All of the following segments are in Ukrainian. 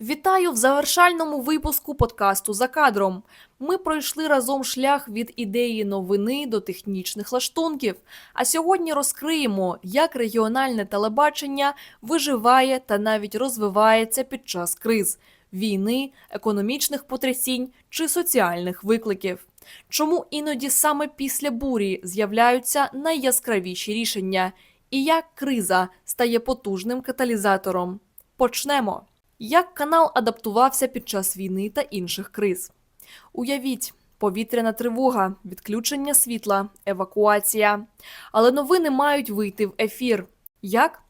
Вітаю в завершальному випуску подкасту за кадром. Ми пройшли разом шлях від ідеї новини до технічних лаштунків. А сьогодні розкриємо, як регіональне телебачення виживає та навіть розвивається під час криз, війни, економічних потрясінь чи соціальних викликів. Чому іноді саме після бурі з'являються найяскравіші рішення, і як криза стає потужним каталізатором? Почнемо. Як канал адаптувався під час війни та інших криз? Уявіть, повітряна тривога, відключення світла, евакуація. Але новини мають вийти в ефір. Як?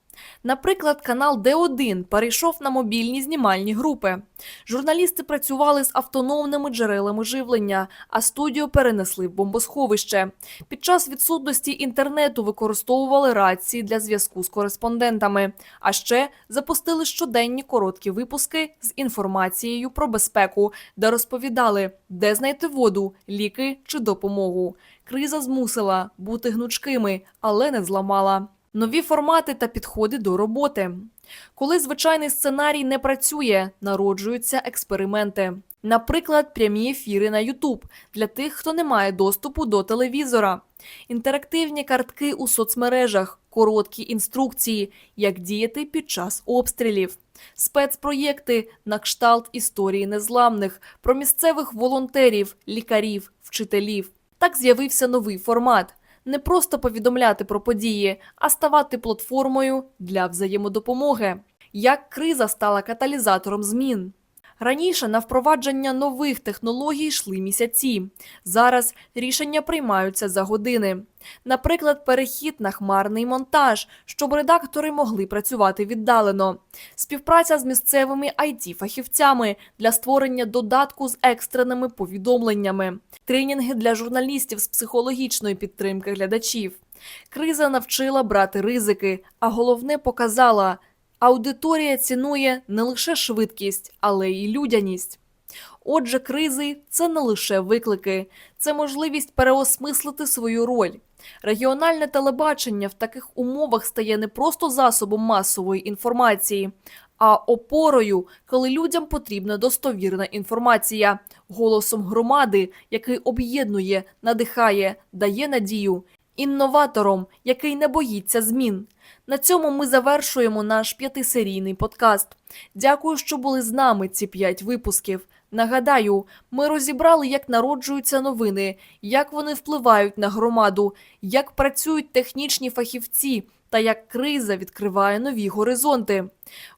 Наприклад, канал Д1 перейшов на мобільні знімальні групи. Журналісти працювали з автономними джерелами живлення, а студію перенесли в бомбосховище. Під час відсутності інтернету використовували рації для зв'язку з кореспондентами. А ще запустили щоденні короткі випуски з інформацією про безпеку, де розповідали, де знайти воду, ліки чи допомогу. Криза змусила бути гнучкими, але не зламала. Нові формати та підходи до роботи. Коли звичайний сценарій не працює, народжуються експерименти. Наприклад, прямі ефіри на YouTube для тих, хто не має доступу до телевізора, інтерактивні картки у соцмережах, короткі інструкції, як діяти під час обстрілів, спецпроєкти на кшталт історії незламних, про місцевих волонтерів, лікарів, вчителів. Так з'явився новий формат. Не просто повідомляти про події, а ставати платформою для взаємодопомоги. Як криза стала каталізатором змін. Раніше на впровадження нових технологій йшли місяці. Зараз рішення приймаються за години. Наприклад, перехід на хмарний монтаж, щоб редактори могли працювати віддалено, співпраця з місцевими it фахівцями для створення додатку з екстреними повідомленнями, тренінги для журналістів з психологічної підтримки глядачів. Криза навчила брати ризики, а головне показала, аудиторія цінує не лише швидкість, але й людяність. Отже, кризи це не лише виклики, це можливість переосмислити свою роль. Регіональне телебачення в таких умовах стає не просто засобом масової інформації, а опорою, коли людям потрібна достовірна інформація, голосом громади, який об'єднує, надихає, дає надію, інноватором, який не боїться змін. На цьому ми завершуємо наш п'ятисерійний подкаст. Дякую, що були з нами ці п'ять випусків. Нагадаю, ми розібрали, як народжуються новини, як вони впливають на громаду, як працюють технічні фахівці та як криза відкриває нові горизонти.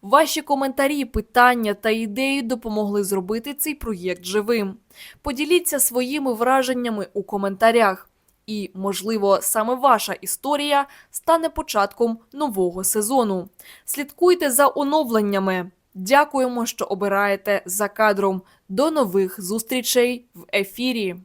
Ваші коментарі, питання та ідеї допомогли зробити цей проєкт живим. Поділіться своїми враженнями у коментарях. І, можливо, саме ваша історія стане початком нового сезону. Слідкуйте за оновленнями. Дякуємо, що обираєте за кадром. До нових зустрічей в ефірі.